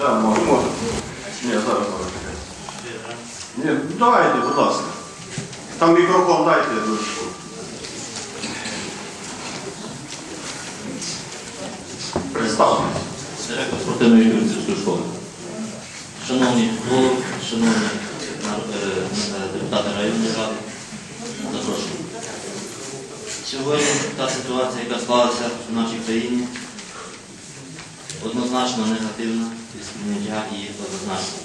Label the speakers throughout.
Speaker 1: Так, може. Ні, зараз зараз. Ні, ну, давайте, будь ласка. Там мікрофон дайте, я дуже. Представте.
Speaker 2: Директор спортивної юридичної школи. Шановні голови, шановні е, депутати районної ради, запрошую. Сьогодні та ситуація, яка склалася в нашій країні, однозначно негативна і сприйняття її однозначно.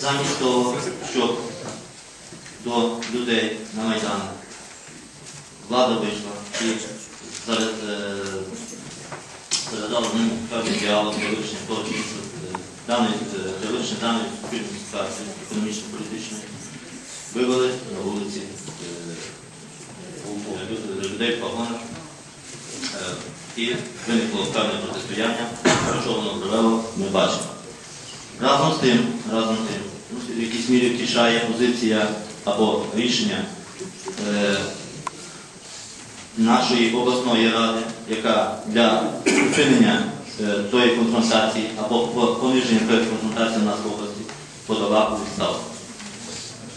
Speaker 2: Замість того, щоб до людей на Майдані влада вийшла і зараз передала нам певний діалог для вирішення того, чи е, е, вирішення даної суспільної ситуації економічно-політичної. Вивели на вулиці е, людей в погонах е, і виникло певне протистояння, що воно привело, ми бачимо. Разом з тим, разом з тим, ну, в якійсь мірі втішає позиція або рішення е, нашої обласної ради, яка для припинення е, тої конфронтації або пониження тої конфронтації в нас в області подала у відставку.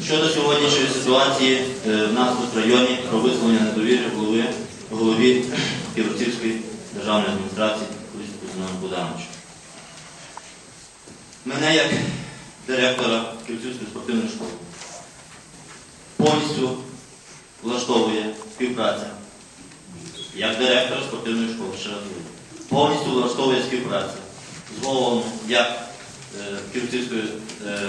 Speaker 2: Щодо сьогоднішньої ситуації е, в нас в районі про висловлення недовіри голови, голові Кіровцівської державної адміністрації Кулісі Кузьмину Будановичу. Мене як директора Київської спортивної школи повністю влаштовує співпраця. Як директор спортивної школи, ще раз говорю, повністю влаштовує співпраця з головом як е, е,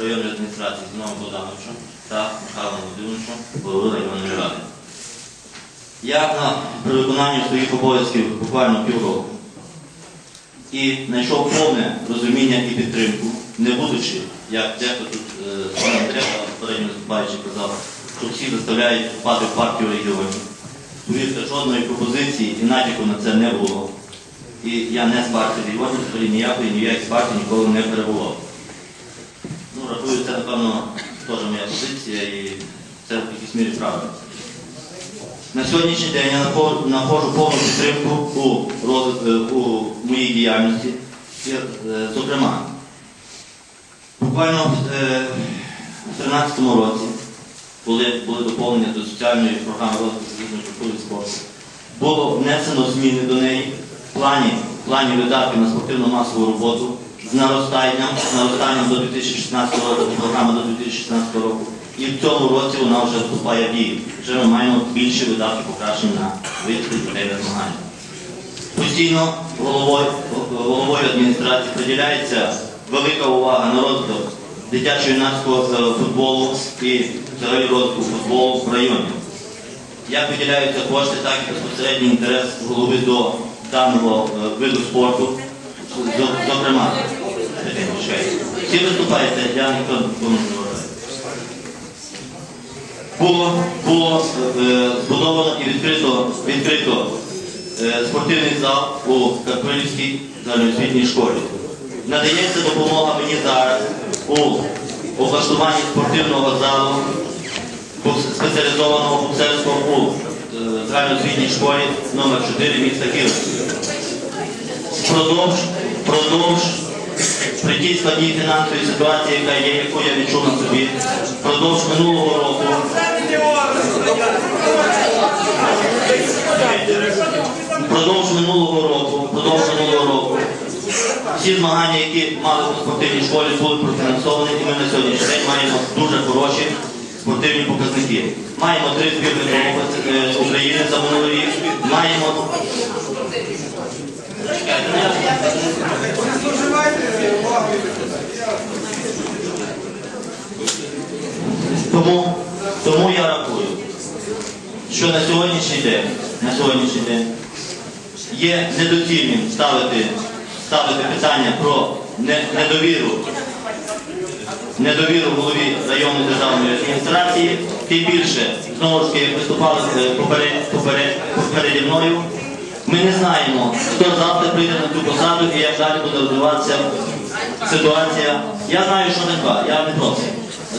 Speaker 2: районної адміністрації Зіновим Богдановичем та Михайлом Володимировичем, голови районної ради. Я на при виконанні своїх обов'язків буквально півроку і знайшов повне розуміння і підтримку, не будучи, як дехто тут е, пан Андрей, попередньо виступаючи казав, що всі заставляють вступати в партію регіонів. Повірте, жодної пропозиції і натяку на це не було. І я не з партії регіонів, взагалі ніякої, ніякої партії ніколи не перебував. Ну, рахую, це, напевно, теж моя позиція і це в якійсь мірі правильно. На сьогоднішній день я нахо- знаходжу повну підтримку у, е, у моїй діяльності. Е, Зокрема, буквально в е, 2013 році, коли були доповнення до соціальної програми розвитку фізичної культури спорту, було внесено зміни до неї в плані, в плані видатків на спортивно-масову роботу з наростанням, з наростанням до 2016 року, програма до 2016 року. І в цьому році вона вже вступає в дію. Вже ми маємо більші видатки покращені на виїзди дітей на змагання. Постійно головою, головою адміністрації приділяється велика увага на розвиток дитячо-юнацького е, футболу і взагалі розвитку футболу в районі. Як виділяються кошти, так і безпосередній інтерес голови до даного е, виду спорту. Зокрема, чекайте, всі виступаєте, я ніхто не. Було, було е, збудовано і відкрито, відкрито е, спортивний зал у Карпилівській загальноосвітній школі. Надається допомога мені зараз у облаштуванні спортивного залу спеціалізованого боксерського у е, загальноосвітній школі номер 4 міста Києва. Продовж, продовж при тій складній фінансовій ситуації, яка є, яку я відчув на собі, продовж минулого року Продовж минулого року, продовж минулого року, всі змагання, які мали у спортивній школі, були профінансовані, і ми на сьогоднішній день маємо дуже хороші спортивні показники. Маємо три збірних е, України за минулий рік. Маємо. Тому, тому я рахую, що на сьогоднішній день, на сьогоднішній день є недоцільним ставити, ставити питання про недовіру, недовіру голові районної державної адміністрації, тим більше, знову ж таки, виступали е, попереді мною, ми не знаємо, хто завтра прийде на цю посаду і як далі буде розвиватися ситуація. Я знаю, що не два, я не проти.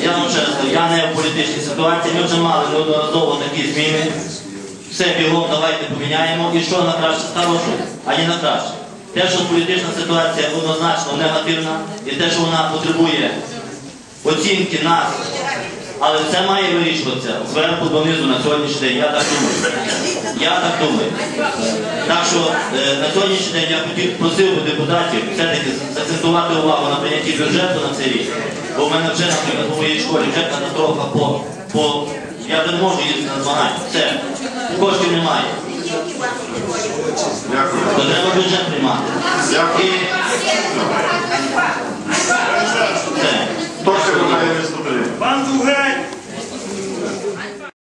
Speaker 2: Я вам чесно, я не в політичній ситуації, ми вже мали неодноразово такі зміни. Все бігом, давайте поміняємо. І що на краще стало що? А не на краще. Те, що політична ситуація однозначно негативна, і те, що вона потребує оцінки нас, але все має вирішуватися зверху донизу на сьогоднішній день. Я так думаю. Я так думаю. Так що е, на сьогоднішній день я хотів просив би депутатів все-таки закцентувати увагу на прийнятті бюджету на цей рік. Бо в мене вже, наприклад, у моїй школі вже катастрофа по, по я не можу їздити на змагання. Все. Коштів немає.
Speaker 1: Дякую.
Speaker 2: То треба бюджет приймати.
Speaker 1: Дякую.
Speaker 2: І.
Speaker 1: Хто ще бажає виступити?
Speaker 3: Пан Тугай